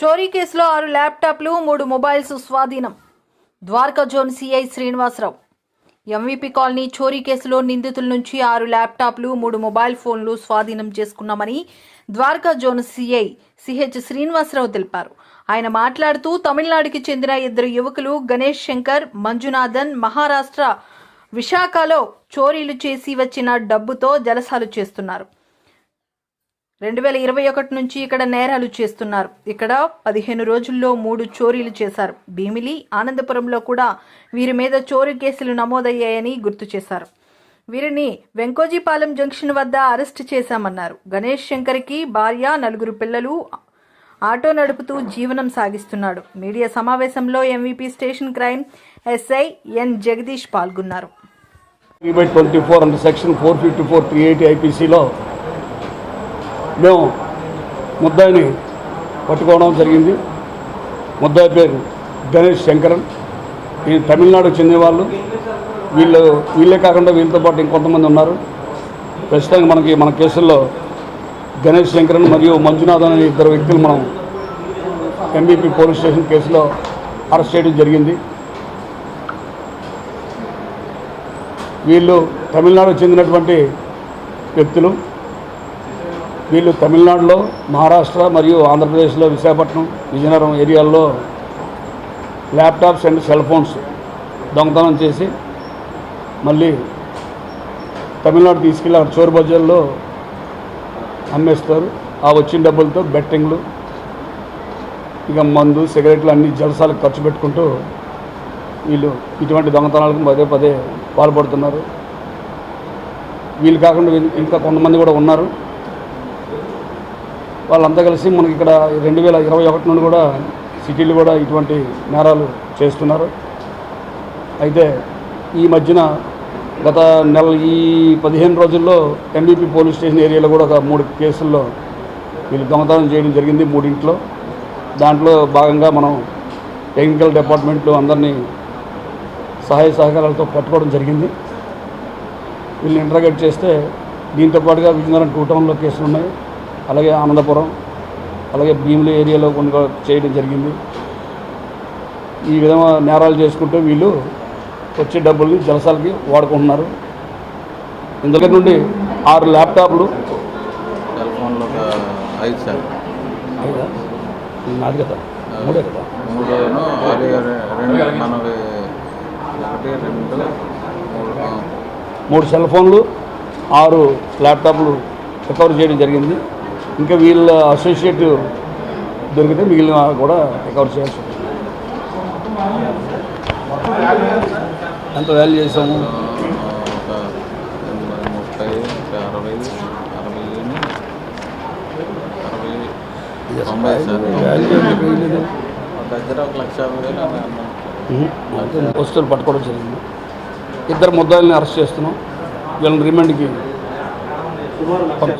చోరీ కేసులో ఆరు ల్యాప్టాప్లు మూడు మొబైల్స్ స్వాధీనం. Dwaraka zone CI Srinivasarao. MVP colony చోరీ కేసులో నిందితుల నుంచి ఆరు ల్యాప్టాప్లు మూడు మొబైల్ ఫోన్లు స్వాధీనం చేసుకున్నామని Dwaraka zone CI CH Srinivasarao తెలిపారు. ఆయన మాట్లాడుతూ తమిళనాడుకి చెందిన ఇద్దరు యువకులు గణేష్ శంకర్ మంజునాథన్ మహారాష్ట్ర విశాఖలో చోరీలు చేసి వచ్చిన డబ్బుతో జలసాలు చేస్తున్నారు. రెండు వేల ఇరవై ఒకటి నుంచి ఇక్కడ నేరాలు చేస్తున్నారు ఇక్కడ పదిహేను రోజుల్లో మూడు చోరీలు చేశారు భీమిలి ఆనందపురంలో కూడా వీరి మీద చోరీ కేసులు నమోదయ్యాయని గుర్తు చేశారు వీరిని వెంకోజీపాలెం జంక్షన్ వద్ద అరెస్ట్ చేశామన్నారు గణేష్ శంకర్కి భార్య నలుగురు పిల్లలు ఆటో నడుపుతూ జీవనం సాగిస్తున్నాడు మీడియా సమావేశంలో MVP station crime SI N Jagadish పాల్గొన్నారు twenty four and section four fifty four three eighty ఐపీసీలో మేము ముద్దాయిని పట్టుకోవడం జరిగింది. ముద్దాయి పేరు గణేష్ శంకరన్. ఈ తమిళనాడుకు చెందిన వాళ్ళు. వీళ్ళు వీళ్ళే కాకుండా వీళ్ళతో పాటు ఇంకొంతమంది ఉన్నారు. ప్రస్తుతానికి మనకి మన కేసుల్లో గణేష్ శంకరన్ మరియు మంజునాథ్ అనే ఇద్దరు వ్యక్తులు మనం ఎంబీపీ పోలీస్ స్టేషన్ కేసులో అరెస్ట్ చేయడం జరిగింది. వీళ్ళు తమిళనాడుకు చెందినటువంటి వ్యక్తులు. వీళ్ళు తమిళనాడులో మహారాష్ట్ర మరియు ఆంధ్రప్రదేశ్లో విశాఖపట్నం విజయనగరం ఏరియాల్లో ల్యాప్టాప్స్ అండ్ సెల్ ఫోన్స్ దొంగతనం చేసి మళ్ళీ తమిళనాడు తీసుకెళ్ళి అక్కడ చోరు బజార్లో అమ్మేస్తారు. ఆ వచ్చిన డబ్బులతో బెట్టింగ్లు ఇక మందు సిగరెట్లు అన్ని జలసాలకు ఖర్చు పెట్టుకుంటూ వీళ్ళు ఇటువంటి దొంగతనాలకు పదే పదే పాల్పడుతున్నారు. వీళ్ళు కాకుండా ఇంకా కొంతమంది కూడా ఉన్నారు. వాళ్ళంతా కలిసి మనకి ఇక్కడ రెండు వేల ఇరవై ఒకటి నుండి కూడా సిటీలు కూడా ఇటువంటి నేరాలు చేస్తున్నారు. అయితే ఈ మధ్యన గత నెల ఈ పదిహేను రోజుల్లో ఎన్డీపీ పోలీస్ స్టేషన్ ఏరియాలో కూడా ఒక మూడు కేసుల్లో వీళ్ళు దొంగతనం చేయడం జరిగింది మూడింట్లో. దాంట్లో భాగంగా మనం టెక్నికల్ డిపార్ట్మెంట్లు అందరినీ సహాయ సహకారాలతో పట్టుకోవడం జరిగింది. వీళ్ళని ఇంటర్గేట్ చేస్తే దీంతో పాటుగా విజయనగరం టూ టౌన్లో కేసులు ఉన్నాయి అలాగే ఆనందపురం అలాగే భీముల ఏరియాలో కొన్ని చేయడం జరిగింది. ఈ విధంగా నేరాలు చేసుకుంటూ వీళ్ళు వచ్చే డబ్బుల్ని జలసాలకి వాడుకుంటున్నారు. ఇందులో నుండి ఆరు ల్యాప్టాప్లు. ఐదు సార్? నాది కదా. మూడే కదా? మూడును ఒకటి రెండు మూడు సెల్ ఫోన్లు ఆరు ల్యాప్టాప్లు రికవర్ చేయడం జరిగింది. ఇంకా వీళ్ళ అసోసియేట్ దొరికితే మిగిలిన కూడా రికవర్ చేయాల్సి ఉంటుంది. ఎంత వాల్యూ చేసాము ముప్పై ఒక అరవై అరవై అరవై దగ్గర ఒక లక్ష యాభై వేలు వస్తువులు పట్టుకోవడం జరిగింది. ఇద్దరు ముద్దాయిల్ని అరెస్ట్ చేస్తున్నాం. వీళ్ళని రిమాండ్కి